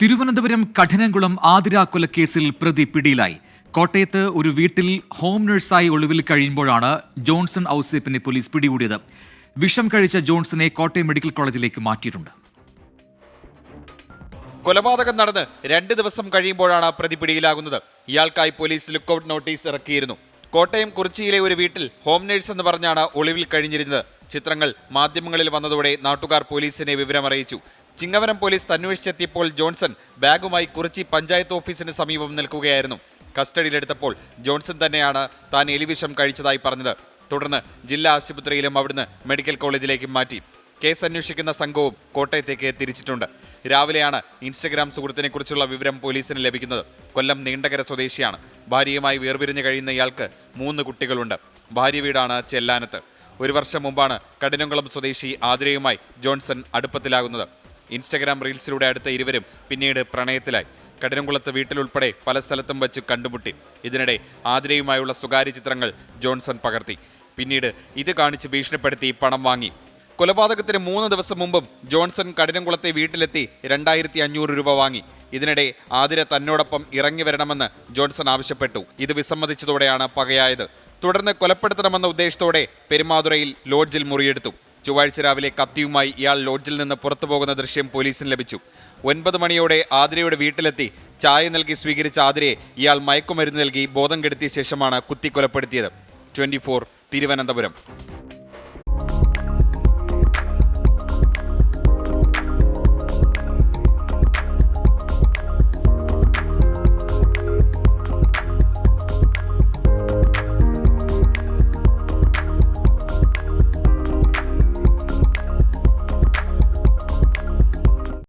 തിരുവനന്തപുരം കഠിനംകുളം ആതിര കൊലക്കേസിൽ പ്രതി പിടിയിലായി. കോട്ടയത്ത് ഒരു വീട്ടിൽ ഹോം നഴ്സായി ഒളിവിൽ കഴിയുമ്പോഴാണ് ജോൺസൺ ഔസേപ്പിനെ പോലീസ് പിടികൂടിയത്. വിഷം കഴിച്ച ജോൺസനെ കോട്ടയം മെഡിക്കൽ കോളേജിലേക്ക് മാറ്റിയിട്ടുണ്ട്. കൊലപാതകം നടന്ന് രണ്ട് ദിവസം കഴിയുമ്പോഴാണ് പ്രതി പിടിയിലാകുന്നത്. ഇയാൾക്കായി പോലീസ് ലുക്കൌട്ട് നോട്ടീസ് ഇറക്കിയിരുന്നു. കോട്ടയം കുറിച്ചിയിലെ ഒരു വീട്ടിൽ ഹോം നേഴ്സ് എന്ന് പറഞ്ഞാണ് ഒളിവിൽ കഴിഞ്ഞിരുന്നത്. ചിത്രങ്ങൾ മാധ്യമങ്ങളിൽ വന്നതോടെ നാട്ടുകാർ പോലീസിനെ വിവരമറിയിച്ചു. ചിങ്ങവനം പോലീസ് അന്വേഷിച്ചെത്തിയപ്പോൾ ജോൺസൺ ബാഗുമായി കുറിച്ചി പഞ്ചായത്ത് ഓഫീസിന് സമീപം നിൽക്കുകയായിരുന്നു. കസ്റ്റഡിയിലെടുത്തപ്പോൾ ജോൺസൺ തന്നെയാണ് താൻ എലിവിഷം കഴിച്ചതായി പറഞ്ഞത്. തുടർന്ന് ജില്ലാ ആശുപത്രിയിലും അവിടുന്ന് മെഡിക്കൽ കോളേജിലേക്കും മാറ്റി. കേസ് അന്വേഷിക്കുന്ന സംഘവും കോട്ടയത്തേക്ക് തിരിച്ചിട്ടുണ്ട്. രാവിലെയാണ് ഇൻസ്റ്റഗ്രാം സുഹൃത്തിനെ കുറിച്ചുള്ള വിവരം പോലീസിന് ലഭിക്കുന്നത്. കൊല്ലം നീണ്ടകര സ്വദേശിയാണ്. ഭാര്യയുമായി വേർപിരിഞ്ഞു കഴിയുന്ന ഇയാൾക്ക് മൂന്ന് കുട്ടികളുണ്ട്. ഭാര്യ വീടാണ് ചെല്ലാനത്ത്. ഒരു വർഷം മുമ്പാണ് കഠിനംകുളം സ്വദേശി ആതിരയുമായി ജോൺസൺ അടുപ്പത്തിലാകുന്നത്. ഇൻസ്റ്റഗ്രാം റീൽസിലൂടെ അടുത്ത ഇരുവരും പിന്നീട് പ്രണയത്തിലായി. കഠിനംകുളത്ത് വീട്ടിലുൾപ്പെടെ പല സ്ഥലത്തും വച്ച് കണ്ടുമുട്ടി. ഇതിനിടെ ആതിരയുമായുള്ള സ്വകാര്യ ചിത്രങ്ങൾ ജോൺസൺ പകർത്തി. പിന്നീട് ഇത് കാണിച്ച് ഭീഷണിപ്പെടുത്തി പണം വാങ്ങി. കൊലപാതകത്തിന് മൂന്ന് ദിവസം മുമ്പും ജോൺസൺ കഠിനംകുളത്തെ വീട്ടിലെത്തി രണ്ടായിരത്തി അഞ്ഞൂറ് രൂപ വാങ്ങി. ഇതിനിടെ ആതിര തന്നോടൊപ്പം ഇറങ്ങി വരണമെന്ന് ജോൺസൺ ആവശ്യപ്പെട്ടു. ഇത് വിസമ്മതിച്ചതോടെയാണ് പകയായത്. തുടർന്ന് കൊലപ്പെടുത്തണമെന്ന ഉദ്ദേശത്തോടെ പെരുമാതുറയിൽ ലോഡ്ജിൽ മുറിയെടുത്തു. ചൊവ്വാഴ്ച രാവിലെ കത്തിയുമായി ഇയാൾ ലോഡ്ജിൽ നിന്ന് പുറത്തു പോകുന്ന ദൃശ്യം പോലീസിന് ലഭിച്ചു. ഒൻപത് മണിയോടെ ആതിരയുടെ വീട്ടിലെത്തി ചായ നൽകി സ്വീകരിച്ച ആതിരയെ ഇയാൾ മയക്കുമരുന്ന് നൽകി ബോധം കെടുത്തിയ ശേഷമാണ് കുത്തിക്കൊലപ്പെടുത്തിയത് ട്വന്റി തിരുവനന്തപുരം.